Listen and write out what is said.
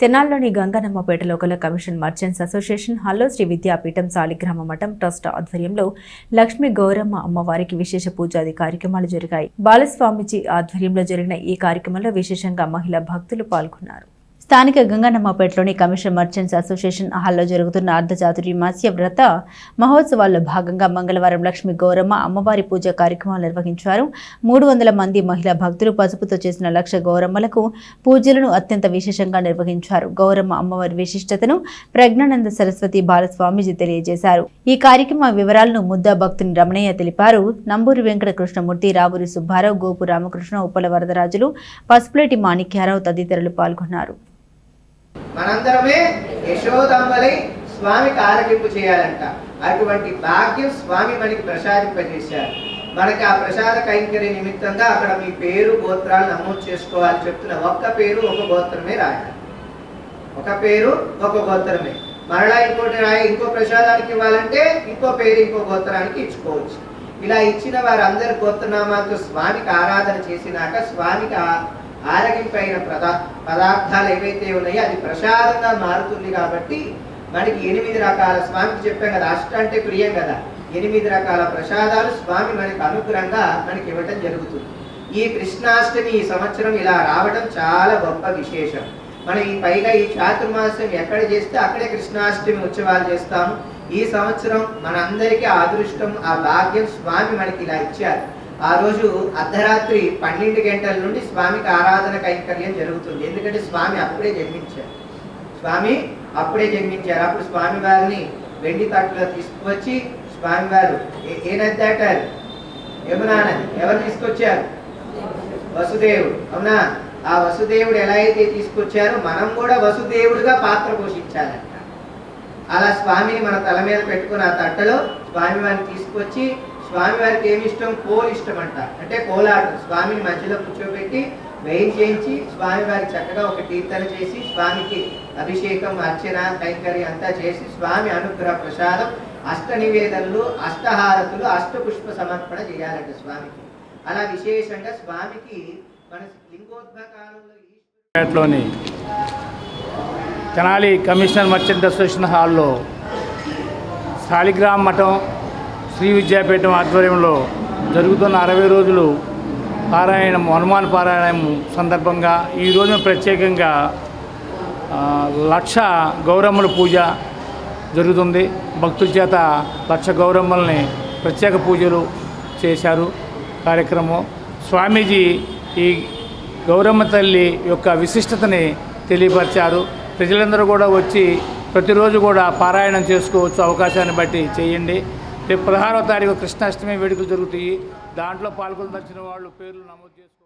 తెనాల్లోని గంగనమ్మపేటలో గల commission merchants association హల్లో శ్రీ విద్యాపీఠం సాలిగ్రామ మఠం ట్రస్ట్ ఆధ్వర్యంలో లక్ష్మీ గౌరమ్మ అమ్మవారికి విశేష పూజాది కార్యక్రమాలు జరిగాయి. బాలస్వామిజీ ఆధ్వర్యంలో జరిగిన ఈ కార్యక్రమంలో విశేషంగా మహిళా భక్తులు పాల్గొన్నారు. స్థానిక గంగన్నమ్మపేటలోని కమిషన్ మర్చెంట్స్ అసోసియేషన్ హాల్లో జరుగుతున్న అర్ధజాతురి మత్స్య వ్రత మహోత్సవాల్లో భాగంగా మంగళవారం లక్ష్మి గౌరమ్మ అమ్మవారి పూజ కార్యక్రమాలు నిర్వహించారు. మూడు వందల మంది మహిళా భక్తులు పసుపుతో చేసిన లక్ష గౌరమ్మలకు పూజలను అత్యంత విశేషంగా నిర్వహించారు. గౌరమ్మ అమ్మవారి విశిష్టతను ప్రజ్ఞానంద సరస్వతి బాలస్వామీజీ తెలియజేశారు. ఈ కార్యక్రమ వివరాలను ముద్దా భక్తుని రమణయ్య తెలిపారు. నంబూరి వెంకట కృష్ణమూర్తి రావురి సుబ్బారావు గోపు రామకృష్ణ ఉప్పల వరదరాజులు పసుపులేటి మాణిక్యారావు తదితరులు పాల్గొన్నారు. మనందరమే యశోదమ్మలై స్వామికి ఆరగింపు చేయాలంట. అటువంటి భాగ్యం స్వామి మనకి ప్రసాదింపజేశారు. మనకి ఆ ప్రసాద కైంకర్య నిమిత్తంగా అక్కడ మీ పేరు గోత్రాలు నమోదు చేసుకోవాలని చెప్తున్న ఒక్క పేరు ఒక గోత్రమే రాయాలి ఒక పేరు ఒక గోత్రమే. మరలా ఇంకోటి రాయి ఇంకో ప్రసాదానికి ఇవ్వాలంటే ఇంకో పేరు ఇంకో గోత్రానికి ఇచ్చుకోవచ్చు. ఇలా ఇచ్చిన వారందరి గోత్రనామాలతో స్వామికి ఆరాధన చేసినాక స్వామికి ఆరగింపైన పదా పదార్థాలు ఏవైతే ఉన్నాయో అది ప్రసాదంగా మారుతుంది కాబట్టి మనకి ఎనిమిది రకాల స్వామికి చెప్పాం కదా అష్ట అంటే ప్రియం కదా. ఎనిమిది రకాల ప్రసాదాలు స్వామి మనకి అనుగ్రహంగా మనకి ఇవ్వటం జరుగుతుంది. ఈ కృష్ణాష్టమి ఈ సంవత్సరం ఇలా రావడం చాలా గొప్ప విశేషం. మనం ఈ పైగా ఈ చాతుర్మాసం ఎక్కడ చేస్తే అక్కడే కృష్ణాష్టమి ఉత్సవాలు చేస్తాము. ఈ సంవత్సరం మనందరికీ ఆ అదృష్టం ఆ భాగ్యం స్వామి మనకి ఇలా ఇచ్చారు. ఆ రోజు అర్ధరాత్రి పన్నెండు గంటల నుండి స్వామికి ఆరాధన కైంకర్యం జరుగుతుంది. ఎందుకంటే స్వామి అప్పుడే జన్మించారు. స్వామి అప్పుడే జన్మించారు. అప్పుడు స్వామి వారిని వెండి తట్టులో తీసుకువచ్చి స్వామి వారు ఏ- ఏ నది దాటారు? యమునా నది. ఎవరు తీసుకొచ్చారు? వసుదేవుడు. అవునా? ఆ వసుదేవుడు ఎలా అయితే తీసుకొచ్చారో మనం కూడా వసుదేవుడిగా పాత్ర పోషించాలంట. అలా స్వామిని మన తల మీద పెట్టుకుని ఆ తట్టలో స్వామి వారిని తీసుకొచ్చి స్వామి వారికి ఏమి ఇష్టం? కోల్ ఇష్టం అంట అంటే కోలాటం. స్వామిని మధ్యలో కూర్చోబెట్టి వేయి చేయించి స్వామి వారికి చక్కగా ఒక కీర్తన చేసి స్వామికి అభిషేకం అర్చన కైంకర్యం అంతా చేసి స్వామి అనుగ్రహ ప్రసాదం అష్ట నివేదనలు అష్టహారతులు అష్టపుష్ప సమర్పణ చేయాలంట స్వామికి. అలా విశేషంగా స్వామికి మన లింగోద్భకాలంలో తెనాలి కమిషనర్ మర్చెంట్ అసోసియేషన్ హాల్లో శాలిగ్రామ్ మఠం శ్రీ విద్యాపీఠం ఆధ్వర్యంలో జరుగుతున్న అరవై రోజులు పారాయణం హనుమాన్ పారాయణం సందర్భంగా ఈ రోజున ప్రత్యేకంగా లక్ష గౌరమ్మల పూజ జరుగుతుంది. భక్తుల చేత లక్ష గౌరమ్మల్ని ప్రత్యేక పూజలు చేశారు కార్యక్రమం. స్వామీజీ ఈ గౌరమ్మ తల్లి యొక్క విశిష్టతని తెలియపరిచారు. ప్రజలందరూ కూడా వచ్చి ప్రతిరోజు కూడా పారాయణం చేసుకోవచ్చు. అవకాశాన్ని బట్టి చేయండి. రేపు పదహారవ తారీఖు కృష్ణాష్టమి వేడుకలు జరుగుతాయి. దాంట్లో పాల్గొనదలిచిన వాళ్ళు పేర్లు నమోదు చేసుకో